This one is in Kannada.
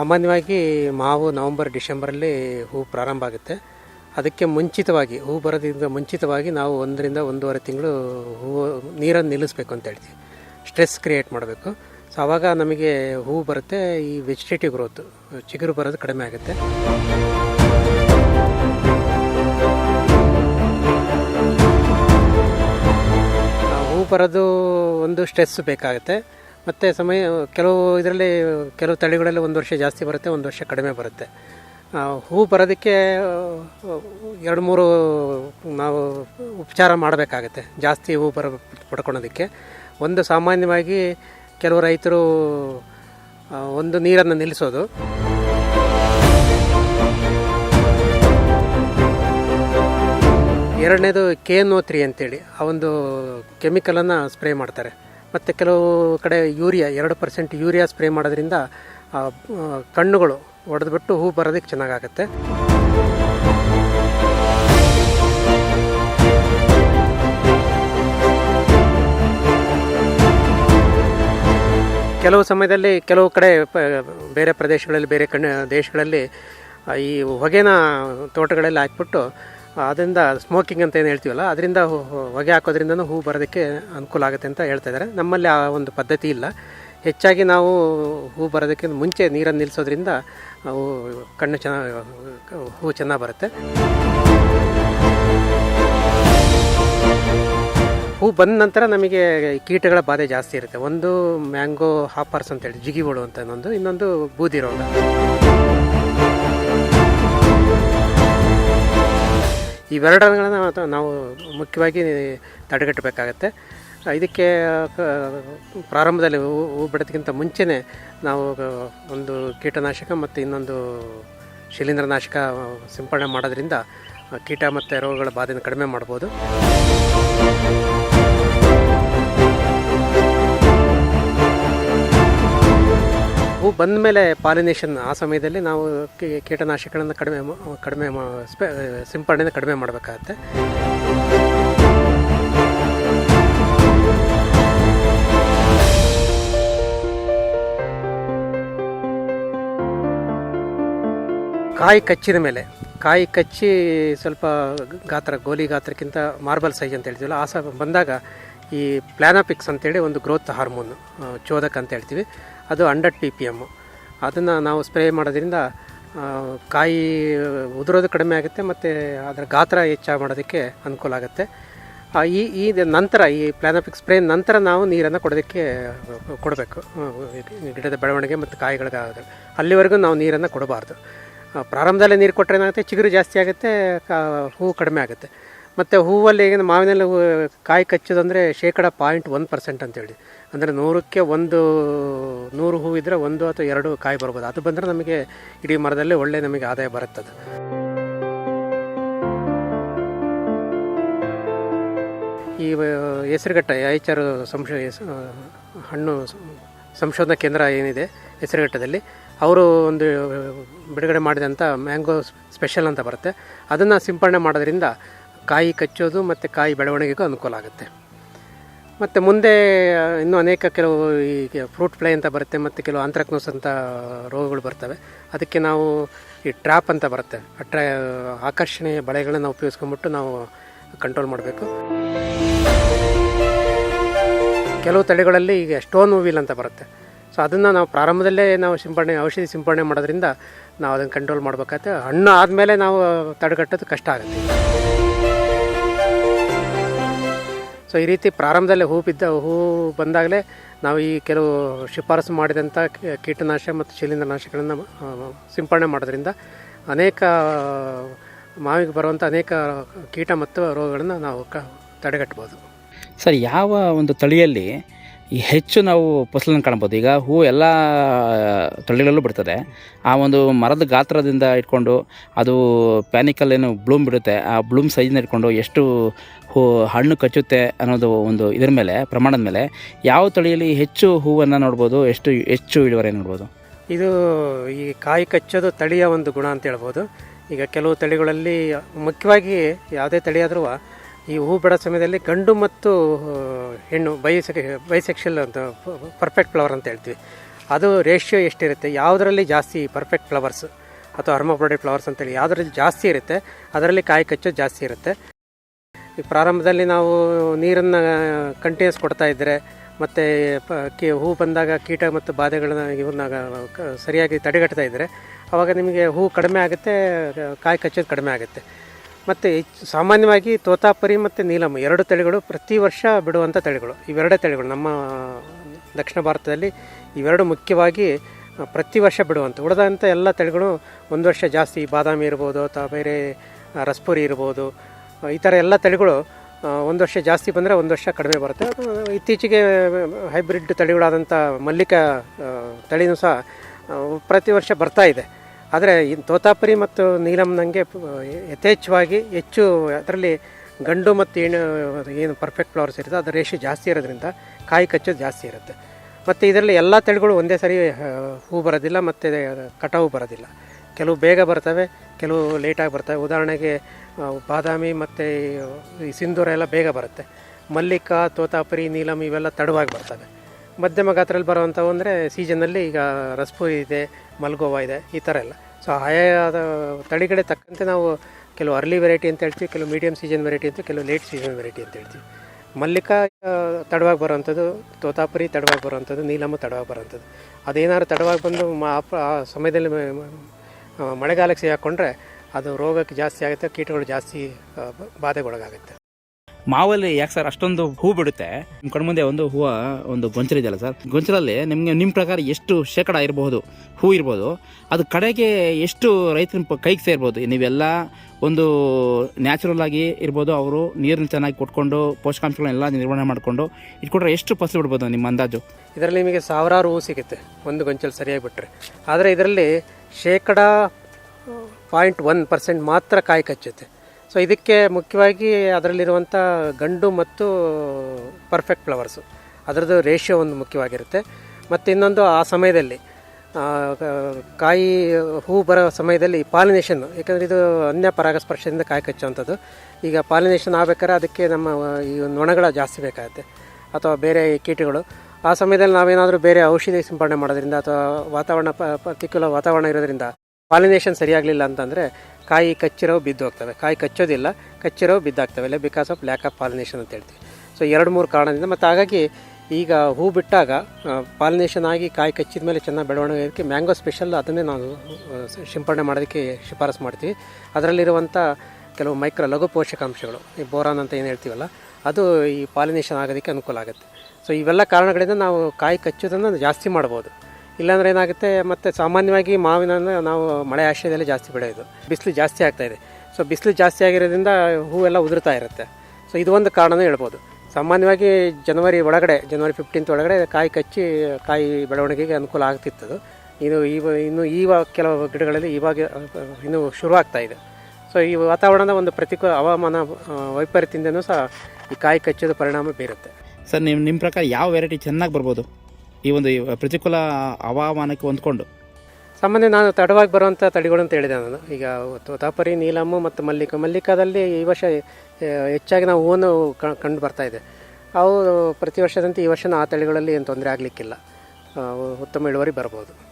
ಸಾಮಾನ್ಯವಾಗಿ ಮಾವು ನವಂಬರ್, ಡಿಸೆಂಬರಲ್ಲಿ ಹೂ ಪ್ರಾರಂಭ ಆಗುತ್ತೆ. ಅದಕ್ಕೆ ಮುಂಚಿತವಾಗಿ, ಹೂ ಬರೋದ್ರಿಂದ ಮುಂಚಿತವಾಗಿ ನಾವು ಒಂದರಿಂದ ಒಂದೂವರೆ ತಿಂಗಳು ಹೂವು, ನೀರನ್ನು ನಿಲ್ಲಿಸ್ಬೇಕು ಅಂತ ಹೇಳ್ತೀವಿ. ಸ್ಟ್ರೆಸ್ ಕ್ರಿಯೇಟ್ ಮಾಡಬೇಕು. ಸೊ ಆವಾಗ ನಮಗೆ ಹೂ ಬರುತ್ತೆ, ಈ ವೆಜಿಟೇಟಿವ್ ಗ್ರೋತ್ ಚಿಗುರು ಬರೋದು ಕಡಿಮೆ ಆಗುತ್ತೆ. ಹೂ ಬರೋದು ಒಂದು ಸ್ಟ್ರೆಸ್ ಬೇಕಾಗುತ್ತೆ. ಮತ್ತು ಸಮಯ, ಕೆಲವು ಇದರಲ್ಲಿ ಕೆಲವು ತಳಿಗಳಲ್ಲಿ ಒಂದು ವರ್ಷ ಜಾಸ್ತಿ ಬರುತ್ತೆ, ಒಂದು ವರ್ಷ ಕಡಿಮೆ ಬರುತ್ತೆ. ಹೂ ಬರೋದಕ್ಕೆ ಎರಡು ಮೂರು ನಾವು ಉಪಚಾರ ಮಾಡಬೇಕಾಗತ್ತೆ, ಜಾಸ್ತಿ ಹೂ ಬರ, ಪಡ್ಕೊಳೋದಕ್ಕೆ. ಒಂದು ಸಾಮಾನ್ಯವಾಗಿ ಕೆಲವು ರೈತರು ಒಂದು ನೀರನ್ನು ನಿಲ್ಲಿಸೋದು. ಎರಡನೇದು ಕೆ ಓ ತ್ರೀ ಅಂತೇಳಿ, ಆ ಒಂದು ಕೆಮಿಕಲನ್ನು ಸ್ಪ್ರೇ ಮಾಡ್ತಾರೆ. ಮತ್ತು ಕೆಲವು ಕಡೆ ಯೂರಿಯಾ, ಎರಡು ಪರ್ಸೆಂಟ್ ಯೂರಿಯಾ ಸ್ಪ್ರೇ ಮಾಡೋದ್ರಿಂದ ಕಣ್ಣುಗಳು ಒಡೆದ್ಬಿಟ್ಟು ಹೂ ಬರೋದಕ್ಕೆ ಚೆನ್ನಾಗಾಗತ್ತೆ. ಕೆಲವು ಸಮಯದಲ್ಲಿ ಕೆಲವು ಕಡೆ ಬೇರೆ ಪ್ರದೇಶಗಳಲ್ಲಿ, ಬೇರೆ ಕಣ್ಣು, ದೇಶಗಳಲ್ಲಿ ಈ ಹೊಗೆನ ತೋಟಗಳಲ್ಲಿ ಹಾಕ್ಬಿಟ್ಟು ಅದರಿಂದ ಸ್ಮೋಕಿಂಗ್ ಅಂತ ಏನು ಹೇಳ್ತೀವಲ್ಲ, ಅದರಿಂದ ಹೊಗೆ ಹಾಕೋದ್ರಿಂದನೂ ಹೂ ಬರೋದಕ್ಕೆ ಅನುಕೂಲ ಆಗುತ್ತೆ ಅಂತ ಹೇಳ್ತಾ ಇದ್ದಾರೆ. ನಮ್ಮಲ್ಲಿ ಆ ಒಂದು ಪದ್ಧತಿ ಇಲ್ಲ. ಹೆಚ್ಚಾಗಿ ನಾವು ಹೂ ಬರೋದಕ್ಕೆ ಮುಂಚೆ ನೀರನ್ನು ನಿಲ್ಲಿಸೋದ್ರಿಂದ ಅವು ಕಣ್ಣು ಚೆನ್ನಾಗಿ ಹೂ ಚೆನ್ನಾಗಿ ಬರುತ್ತೆ. ಹೂ ಬಂದ ನಂತರ ನಮಗೆ ಕೀಟಗಳ ಬಾಧೆ ಜಾಸ್ತಿ ಇರುತ್ತೆ. ಒಂದು ಮ್ಯಾಂಗೋ ಹಾಪರ್ಸ್ ಅಂತೇಳಿ ಜಿಗಿಬೋಳು ಅಂತ ಇನ್ನೊಂದು ಇನ್ನೊಂದು ಬೂದಿ ರೋಗ. ಇವೆರಡಗಳನ್ನ ನಾವು- ಮುಖ್ಯವಾಗಿ ತಡೆಗಟ್ಟಬೇಕಾಗತ್ತೆ. ಇದಕ್ಕೆ ಪ್ರಾರಂಭದಲ್ಲಿ ಹೂ ಬಿಡೋದಕ್ಕಿಂತ ಮುಂಚೆನೇ ನಾವು ಒಂದು ಕೀಟನಾಶಕ ಮತ್ತು ಇನ್ನೊಂದು ಶಿಲೀಂಧ್ರನಾಶಕ ಸಿಂಪಡಣೆ ಮಾಡೋದ್ರಿಂದ ಕೀಟ ಮತ್ತು ರೋಗಗಳ ಬಾಧೆಯನ್ನು ಕಡಿಮೆ ಮಾಡ್ಬೋದು. ಹೂ ಬಂದ ಮೇಲೆ ಪಾಲಿನೇಷನ್ ಆ ಸಮಯದಲ್ಲಿ ನಾವು ಕೀಟನಾಶಕಗಳನ್ನು ಕಡಿಮೆ ಕಡಿಮೆ ಸ್ಪೆ- ಸಿಂಪಡಣೆನ ಕಡಿಮೆ ಮಾಡಬೇಕಾಗತ್ತೆ. ಕಾಯಿ ಕಚ್ಚಿದ ಮೇಲೆ, ಕಾಯಿ ಕಚ್ಚಿ ಸ್ವಲ್ಪ ಗಾತ್ರ, ಗೋಲಿ ಗಾತ್ರಕ್ಕಿಂತ ಮಾರ್ಬಲ್ ಸೈಜ್ ಅಂತ ಹೇಳ್ತೀವಲ್ಲ, ಆ ಸ ಬಂದಾಗ ಈ ಪ್ಲಾನಾಪಿಕ್ಸ್ ಅಂತೇಳಿ ಒಂದು ಗ್ರೋತ್ ಹಾರ್ಮೋನು ಚೋದಕ ಅಂತ ಹೇಳ್ತೀವಿ. ಅದು ಹಂಡ್ರೆಡ್ ಪಿ ಪಿ ಎಮ್ಮು ಅದನ್ನು ನಾವು ಸ್ಪ್ರೇ ಮಾಡೋದ್ರಿಂದ ಕಾಯಿ ಉದುರೋದು ಕಡಿಮೆ ಆಗುತ್ತೆ ಮತ್ತು ಅದರ ಗಾತ್ರ ಹೆಚ್ಚಾಗಿ ಮಾಡೋದಕ್ಕೆ ಅನುಕೂಲ ಆಗುತ್ತೆ. ಈ ಈ ನಂತರ, ಈ ಪ್ಲಾನಪಿಕ್ ಸ್ಪ್ರೇ ನಂತರ ನಾವು ನೀರನ್ನು ಕೊಡೋದಕ್ಕೆ ಕೊಡಬೇಕು. ಗಿಡದ ಬೆಳವಣಿಗೆ ಮತ್ತು ಕಾಯಿಗಳಿಗೆ ಅಲ್ಲಿವರೆಗೂ ನಾವು ನೀರನ್ನು ಕೊಡಬಾರ್ದು. ಪ್ರಾರಂಭದಲ್ಲೇ ನೀರು ಕೊಟ್ಟರೆ ಏನಾಗುತ್ತೆ? ಚಿಗುರು ಜಾಸ್ತಿ ಆಗುತ್ತೆ ಕಾ ಹೂವು ಕಡಿಮೆ ಆಗುತ್ತೆ. ಮತ್ತು ಹೂವಲ್ಲಿ ಏನು ಮಾವಿನಲ್ಲಿ ಕಾಯಿ ಕಚ್ಚೋದಂದರೆ ಶೇಕಡ ಪಾಯಿಂಟ್ ಒನ್ ಪರ್ಸೆಂಟ್ ಅಂತೇಳಿ. ಅಂದರೆ ನೂರಕ್ಕೆ ಒಂದು, ನೂರು ಹೂ ಇದ್ದರೆ ಒಂದು ಅಥವಾ ಎರಡು ಕಾಯಿ ಬರ್ಬೋದು. ಅದು ಬಂದರೆ ನಮಗೆ ಇಡೀ ಮರದಲ್ಲಿ ಒಳ್ಳೆ ನಮಗೆ ಆದಾಯ ಬರುತ್ತದೆ. ಈ ಹೆಸರುಘಟ್ಟ ಐಚಾರು ಸಂಶೋ ಹಣ್ಣು ಸಂಶೋಧನಾ ಕೇಂದ್ರ ಏನಿದೆ ಹೆಸರುಘಟ್ಟದಲ್ಲಿ, ಅವರು ಒಂದು ಬಿಡುಗಡೆ ಮಾಡಿದಂಥ ಮ್ಯಾಂಗೋ ಸ್ಪೆಷಲ್ ಅಂತ ಬರುತ್ತೆ. ಅದನ್ನು ಸಿಂಪಡಣೆ ಮಾಡೋದ್ರಿಂದ ಕಾಯಿ ಕಚ್ಚೋದು ಮತ್ತು ಕಾಯಿ ಬೆಳವಣಿಗೆಗೂ ಅನುಕೂಲ ಆಗುತ್ತೆ. ಮತ್ತು ಮುಂದೆ ಇನ್ನೂ ಅನೇಕ ಕೆಲವು ಈ ಫ್ರೂಟ್ ಫ್ಲೈ ಅಂತ ಬರುತ್ತೆ ಮತ್ತು ಕೆಲವು ಆಂಥ್ರಾಕ್ನೋಸ್ ಅಂತ ರೋಗಗಳು ಬರ್ತವೆ. ಅದಕ್ಕೆ ನಾವು ಈ ಟ್ರ್ಯಾಪ್ ಅಂತ ಬರುತ್ತೆ. ಅಟ್ರಾ, ಆಕರ್ಷಣೆಯ ಬಳೆಗಳನ್ನು ಉಪಯೋಗಿಸ್ಕೊಂಬಿಟ್ಟು ನಾವು ಕಂಟ್ರೋಲ್ ಮಾಡಬೇಕು. ಕೆಲವು ತಳಿಗಳಲ್ಲಿ ಈಗ ಸ್ಟೋನ್ ಹೂವಿಲ್ ಅಂತ ಬರುತ್ತೆ. ಸೊ ಅದನ್ನು ನಾವು ಪ್ರಾರಂಭದಲ್ಲೇ ನಾವು ಸಿಂಪಡಣೆ, ಔಷಧಿ ಸಿಂಪಡಣೆ ಮಾಡೋದ್ರಿಂದ ನಾವು ಅದನ್ನು ಕಂಟ್ರೋಲ್ ಮಾಡಬೇಕಾಗತ್ತೆ ಹಣ್ಣು ಆದಮೇಲೆ ನಾವು ತಡೆಗಟ್ಟೋದು ಕಷ್ಟ ಆಗುತ್ತೆ. ಸೊ ಈ ರೀತಿ ಪ್ರಾರಂಭದಲ್ಲೇ ಹೂ ಬಿದ್ದ ಹೂ ಬಂದಾಗಲೇ ನಾವು ಈ ಕೆಲವು ಶಿಫಾರಸು ಮಾಡಿದಂಥ ಕೀಟನಾಶ ಮತ್ತು ಶಿಲೀಂಧ್ರನಾಶಕಗಳನ್ನು ಆ, ಸಿಂಪಡಣೆ ಮಾಡೋದ್ರಿಂದ ಅನೇಕ ಮಾವಿಗೆ ಬರುವಂಥ ಅನೇಕ ಕೀಟ ಮತ್ತು ರೋಗಗಳನ್ನು ನಾವು ಕ ತಡೆಗಟ್ಬೋದು. ಸರ್ ಯಾವ ಒಂದು ತಳಿಯಲ್ಲಿ ಈ ಹೆಚ್ಚು ನಾವು ಫಸಲನ್ನು ಕಾಣ್ಬೋದು. ಈಗ ಹೂವು ಎಲ್ಲ ತಳಿಗಳಲ್ಲೂ ಬಿಡ್ತದೆ. ಆ ಒಂದು ಮರದ ಗಾತ್ರದಿಂದ ಇಟ್ಕೊಂಡು ಅದು ಪ್ಯಾನಿಕಲ್ ಏನು ಬ್ಲೂಮ್ ಬಿಡುತ್ತೆ, ಆ ಬ್ಲೂಮ್ ಸೈಜ್ನ ಇಟ್ಕೊಂಡು ಎಷ್ಟು ಹೂ, ಹಣ್ಣು ಕಚ್ಚುತ್ತೆ ಅನ್ನೋದು ಒಂದು ಇದರ ಮೇಲೆ, ಪ್ರಮಾಣದ ಮೇಲೆ ಯಾವ ತಳಿಯಲ್ಲಿ ಹೆಚ್ಚು ಹೂವನ್ನು ನೋಡ್ಬೋದು, ಎಷ್ಟು ಹೆಚ್ಚು ಇಳುವರಿ ನೋಡ್ಬೋದು? ಇದು ಈ ಕಾಯಿ ಕಚ್ಚೋದು ತಳಿಯ ಒಂದು ಗುಣ ಅಂತ ಹೇಳ್ಬೋದು. ಈಗ ಕೆಲವು ತಳಿಗಳಲ್ಲಿ ಮುಖ್ಯವಾಗಿ ಯಾವುದೇ ತಳಿಯಾದರೂ ಈ ಹೂ ಬಿಡೋ ಸಮಯದಲ್ಲಿ ಗಂಡು ಮತ್ತು ಹೆಣ್ಣು ಬೈಸೆ ಬೈಸೆಕ್ಷಲ್ ಅಂತ ಪರ್ಫೆಕ್ಟ್ ಫ್ಲವರ್ ಅಂತ ಹೇಳ್ತೀವಿ. ಅದು ರೇಷಿಯೋ ಎಷ್ಟಿರುತ್ತೆ? ಯಾವುದರಲ್ಲಿ ಜಾಸ್ತಿ ಪರ್ಫೆಕ್ಟ್ ಫ್ಲವರ್ಸ್ ಅಥವಾ ಹರ್ಮೋಬ್ರೊಡೆಡ್ ಫ್ಲವರ್ಸ್ ಅಂತೇಳಿ, ಯಾವುದರಲ್ಲಿ ಜಾಸ್ತಿ ಇರುತ್ತೆ, ಅದರಲ್ಲಿ ಕಾಯಿ ಕಚ್ಚೋದು ಜಾಸ್ತಿ ಇರುತ್ತೆ. ಈ ಪ್ರಾರಂಭದಲ್ಲಿ ನಾವು ನೀರನ್ನು ಕಂಟಿನ್ಯೂಸ್ ಕೊಡ್ತಾ ಇದ್ದರೆ ಮತ್ತು ಕಿ, ಹೂ ಬಂದಾಗ ಕೀಟ ಮತ್ತು ಬಾಧೆಗಳನ್ನ ಇವನ್ನ ಸರಿಯಾಗಿ ತಡೆಗಟ್ತಾ ಇದ್ದರೆ ಆವಾಗ ನಿಮಗೆ ಹೂ ಕಡಿಮೆ ಆಗುತ್ತೆ ಕಾಯಿ ಕಚ್ಚೋದು ಕಡಿಮೆ ಆಗುತ್ತೆ. ಮತ್ತು ಸಾಮಾನ್ಯವಾಗಿ ತೋತಾಪರಿ ಮತ್ತು ನೀಲಮ್ ಎರಡು ತಳಿಗಳು ಪ್ರತಿ ವರ್ಷ ಬಿಡುವಂಥ ತಳಿಗಳು. ಇವೆರಡೇ ತಳಿಗಳು. ನಮ್ಮ ದಕ್ಷಿಣ ಭಾರತದಲ್ಲಿ ಇವೆರಡು ಮುಖ್ಯವಾಗಿ ಪ್ರತಿ ವರ್ಷ ಬಿಡುವಂಥ ಉಳಿದಂಥ ಎಲ್ಲ ತಳಿಗಳು ಒಂದು ವರ್ಷ ಜಾಸ್ತಿ ಬಾದಾಮಿ ಇರ್ಬೋದು ಅಥವಾ ಬೇರೆ ರಸ್ಪುರಿ ಇರ್ಬೋದು. ಈ ಥರ ಎಲ್ಲ ತಳಿಗಳು ಒಂದು ವರ್ಷ ಜಾಸ್ತಿ ಬಂದರೆ ಒಂದು ವರ್ಷ ಕಡಿಮೆ ಬರುತ್ತೆ. ಇತ್ತೀಚೆಗೆ, ಹೈಬ್ರಿಡ್ ತಳಿಗಳಾದಂಥ ಮಲ್ಲಿಕ ತಳಿನೂ ಸಹ ಪ್ರತಿ ವರ್ಷ ಬರ್ತಾ ಇದೆ. ಆದರೆ ಇನ್ನು ತೋತಾಪುರಿ ಮತ್ತು ನೀಲಂ ನನಗೆ ಯಥೇಚ್ಛವಾಗಿ ಹೆಚ್ಚು ಅದರಲ್ಲಿ ಗಂಡು ಮತ್ತು ಏನು ಏನು ಪರ್ಫೆಕ್ಟ್ ಫ್ಲವರ್ಸ್ ಇರುತ್ತೆ ಅದು ರೇಷು ಜಾಸ್ತಿ ಇರೋದ್ರಿಂದ ಕಾಯಿ ಕಚ್ಚೋದು ಜಾಸ್ತಿ ಇರುತ್ತೆ. ಮತ್ತು ಇದರಲ್ಲಿ ಎಲ್ಲ ತಳಿಗಳು ಒಂದೇ ಸರಿ, ಹೂ ಬರೋದಿಲ್ಲ ಮತ್ತು ಕಟಾವು ಬರೋದಿಲ್ಲ. ಕೆಲವು ಬೇಗ ಬರ್ತವೆ, ಕೆಲವು ಲೇಟಾಗಿ ಬರ್ತವೆ. ಉದಾಹರಣೆಗೆ ಬಾದಾಮಿ ಮತ್ತು ಈ ಸಿಂಧೂರ ಎಲ್ಲ ಬೇಗ ಬರುತ್ತೆ. ಮಲ್ಲಿಕ, ತೋತಾಪುರಿ, ನೀಲಂ ಇವೆಲ್ಲ ತಡವಾಗಿ ಬರ್ತವೆ. ಮಧ್ಯಮ ಗಾತ್ರದಲ್ಲಿ ಬರುವಂಥವು ಅಂದರೆ ಸೀಸನ್ನಲ್ಲಿ ಈಗ ರಸ್ಪೂರಿ ಇದೆ, ಮಲ್ಗೋವಾ ಇದೆ, ಈ ಥರ ಎಲ್ಲ. ಸೊ ಆಯಾದ ತಳಿಗಳೇ ತಕ್ಕಂತೆ ನಾವು ಕೆಲವು ಅರ್ಲಿ ವೆರೈಟಿ ಅಂತ ಹೇಳ್ತೀವಿ, ಕೆಲವು ಮೀಡಿಯಮ್ ಸೀಸನ್ ವೆರೈಟಿ ಅಂತ, ಕೆಲವು ಲೇಟ್ ಸೀಸನ್ ವೆರೈಟಿ ಅಂತ ಹೇಳ್ತೀವಿ. ಮಲ್ಲಿಕಾ ತಡವಾಗಿ ಬರೋವಂಥದ್ದು, ತೋತಾಪುರಿ ತಡವಾಗಿ ಬರುವಂಥದ್ದು, ನೀಲಮ್ಮ ತಡವಾಗಿ ಬರುವಂಥದ್ದು. ಅದೇನಾದ್ರು ತಡವಾಗಿ ಬಂದು ಆ- ಸಮಯದಲ್ಲಿ ಮಳೆಗಾಲಕ್ಕೆ ಸಿಗಾಕೊಂಡ್ರೆ ಅದು ರೋಗಕ್ಕೆ ಜಾಸ್ತಿ ಆಗುತ್ತೆ, ಕೀಟಗಳು ಜಾಸ್ತಿ ಬಾಧೆಗೊಳಗಾಗುತ್ತೆ. ಮಾವಲ್ಲಿ ಯಾಕೆ ಸರ್ ಅಷ್ಟೊಂದು ಹೂ ಬಿಡುತ್ತೆ? ನಿಮ್ಮ ಕಣ್ಮುಂದೆ ಒಂದು ಹೂವು, ಒಂದು ಗೊಂಚಲ ಇದೆಯಲ್ಲ ಸರ್? ಗೊಂಚಲಲ್ಲಿ ನಿಮಗೆ ನಿಮ್ಮ ಪ್ರಕಾರ ಎಷ್ಟು ಶೇಕಡ ಇರಬಹುದು, ಹೂ ಇರ್ಬೋದು? ಅದು ಕಡೆಗೆ ಎಷ್ಟು ರೈತನ ಪ- ಕೈಗೆ ಸೇರ್ಬೋದು? ನೀವೆಲ್ಲ ಒಂದು ನ್ಯಾಚುರಲ್ ಆಗಿ ಇರ್ಬೋದು, ಅವರು ನೀರನ್ನ ಚೆನ್ನಾಗಿ ಕೊಟ್ಕೊಂಡು ಪೋಷಕಾಂಶಗಳನ್ನೆಲ್ಲ ನಿರ್ವಹಣೆ ಮಾಡಿಕೊಂಡು ಇಟ್ಕೊಂಡ್ರೆ ಎಷ್ಟು ಫಸಲು ಬಿಡ್ಬೋದು ನಿಮ್ಮ ಅಂದಾಜು? ಇದರಲ್ಲಿ ನಿಮಗೆ ಸಾವಿರಾರು ಹೂ ಸಿಗುತ್ತೆ, ಒಂದು ಗೊಂಚಲು ಸರಿಯಾಗಿ ಬಿಟ್ಟರೆ ಆದರೆ ಇದರಲ್ಲಿ ಶೇಕಡ, ಪಾಯಿಂಟ್ ಒನ್ ಪರ್ಸೆಂಟ್ ಮಾತ್ರ ಕಾಯಿ ಕಚ್ಚುತ್ತೆ. ಸೊ ಇದಕ್ಕೆ ಮುಖ್ಯವಾಗಿ ಅದರಲ್ಲಿರುವಂಥ ಗಂಡು ಮತ್ತು ಪರ್ಫೆಕ್ಟ್ ಫ್ಲವರ್ಸು ಅದರದ್ದು ರೇಷಿಯೋ ಒಂದು ಮುಖ್ಯವಾಗಿರುತ್ತೆ. ಮತ್ತು ಇನ್ನೊಂದು ಆ ಸಮಯದಲ್ಲಿ ಕಾಯಿ, ಹೂ ಬರೋ ಸಮಯದಲ್ಲಿ ಪಾಲಿನೇಷನ್ ಯಾಕಂದರೆ ಇದು ಅನ್ಯ ಪರಾಗಸ್ಪರ್ಶದಿಂದ ಕಾಯಿ ಕಚ್ಚುವಂಥದ್ದು. ಈಗ ಪಾಲಿನೇಷನ್ ಆಗ್ಬೇಕಾದ್ರೆ ಅದಕ್ಕೆ ನಮ್ಮ, ಈ ನೊಣಗಳ ಜಾಸ್ತಿ ಬೇಕಾಗುತ್ತೆ. ಅಥವಾ ಬೇರೆ ಕೀಟಗಳು. ಆ ಸಮಯದಲ್ಲಿ ನಾವೇನಾದರೂ ಬೇರೆ ಔಷಧಿ ಸಿಂಪಡಣೆ ಮಾಡೋದ್ರಿಂದ ಅಥವಾ ವಾತಾವರಣ ಪರ್ಟಿಕ್ಯುಲರ್ ವಾತಾವರಣ ಇರೋದ್ರಿಂದ ಪಾಲಿನೇಷನ್ ಸರಿಯಾಗಲಿಲ್ಲ ಅಂತಂದರೆ ಕಾಯಿ ಕಚ್ಚಿರೋ ಬಿದ್ದು ಹೋಗ್ತವೆ ಕಾಯಿ ಕಚ್ಚೋದಿಲ್ಲ ಕಚ್ಚಿರೋ ಬಿದ್ದಾಗ್ತವೆ. ಇಲ್ಲ because of lack of pollination ಅಂತ ಹೇಳ್ತೀವಿ. ಸೊ ಎರಡು ಮೂರು ಕಾರಣದಿಂದ, ಮತ್ತು ಹಾಗಾಗಿ ಈಗ ಹೂ ಬಿಟ್ಟಾಗ ಪಾಲಿನೇಷನ್ ಆಗಿ ಕಾಯಿ ಕಚ್ಚಿದ ಮೇಲೆ ಚೆನ್ನಾಗಿ ಬೆಳವಣಿಗೆ ಇದಕ್ಕೆ ಮ್ಯಾಂಗೋ ಸ್ಪೆಷಲ್ ಅದನ್ನೇ ನಾವು ಸಿಂಪಡಣೆ ಮಾಡೋದಕ್ಕೆ ಶಿಫಾರಸು ಮಾಡ್ತೀವಿ. ಅದರಲ್ಲಿರುವಂಥ ಕೆಲವು ಮೈಕ್ರೋ ಲಘು ಪೋಷಕಾಂಶಗಳು, ಈ ಬೋರಾನ್ ಅಂತ ಏನು ಹೇಳ್ತೀವಲ್ಲ, ಅದು ಈ ಪಾಲಿನೇಷನ್ ಆಗೋದಕ್ಕೆ ಅನುಕೂಲ ಆಗುತ್ತೆ. ಸೊ ಇವೆಲ್ಲ ಕಾರಣಗಳಿಂದ ನಾವು ಕಾಯಿ ಕಚ್ಚೋದನ್ನು ಜಾಸ್ತಿ ಮಾಡ್ಬೋದು. ಇಲ್ಲಾಂದ್ರೆ ಏನಾಗುತ್ತೆ, ಮತ್ತು ಸಾಮಾನ್ಯವಾಗಿ ಮಾವಿನ ನಾವು ಮಳೆ ಆಶ್ರಯದಲ್ಲಿ ಜಾಸ್ತಿ ಬೆಳೆಯೋದು. ಬಿಸಿಲು ಜಾಸ್ತಿ ಆಗ್ತಾ ಇದೆ. ಸೊ ಬಿಸಿಲು ಜಾಸ್ತಿ ಆಗಿರೋದ್ರಿಂದ ಹೂವೆಲ್ಲ ಉದುರ್ತಾ ಇರುತ್ತೆ. ಸೊ ಇದು ಒಂದು ಕಾರಣನೂ ಹೇಳ್ಬೋದು. ಸಾಮಾನ್ಯವಾಗಿ ಜನವರಿ ಒಳಗಡೆ, ಜನವರಿ ಫಿಫ್ಟೀನ್ತ್ ಒಳಗಡೆ ಕಾಯಿ ಕಚ್ಚಿ, ಕಾಯಿ ಬೆಳವಣಿಗೆಗೆ ಅನುಕೂಲ ಆಗ್ತಿತ್ತದು. ಇದು ಇವ ಇನ್ನು ಈವಾಗ ಕೆಲವು ಗಿಡಗಳಲ್ಲಿ ಇವಾಗ ಶುರು ಆಗ್ತಾ ಇದೆ. ಸೊ ಈ ವಾತಾವರಣದ ಒಂದು ಪ್ರತಿಕೂಲ ಹವಾಮಾನ ವೈಪರೀತ್ಯದಿಂದನೂ ಸಹ ಈ ಕಾಯಿ ಕಚ್ಚೋದು ಪರಿಣಾಮ ಬೀರುತ್ತೆ. ಸರ್ ನಿಮ್ಮ ನಿಮ್ಮ ಪ್ರಕಾರ ಯಾವ ವೆರೈಟಿ ಚೆನ್ನಾಗಿ ಬರ್ಬೋದು? ಈ ಒಂದು ಪ್ರತಿಕೂಲ ಹವಾಮಾನಕ್ಕೆ ಹೊಂದ್ಕೊಂಡು. ಸಾಮಾನ್ಯ ನಾನು ತಡವಾಗಿ ಬರುವಂಥ ತಳಿಗಳು ಅಂತ ಹೇಳಿದೆ ನಾನು. ಈಗ ತಾಪರಿ ನೀಲಮ್ಮು ಮತ್ತು ಮಲ್ಲಿಕ. ಮಲ್ಲಿಕಾದಲ್ಲಿ ಈ ವರ್ಷ ಹೆಚ್ಚಾಗಿ ನಾವು ಹೂವನ್ನು ಕಂಡು ಬರ್ತಾ ಇದೆ. ಅವು ಪ್ರತಿ ವರ್ಷದಂತೆ ಈ ವರ್ಷನೂ ಆ ತಳಿಗಳಲ್ಲಿ ಏನು ತೊಂದರೆ ಆಗಲಿಕ್ಕಿಲ್ಲ. ಉತ್ತಮ ಇಳುವರಿ ಬರ್ಬೋದು.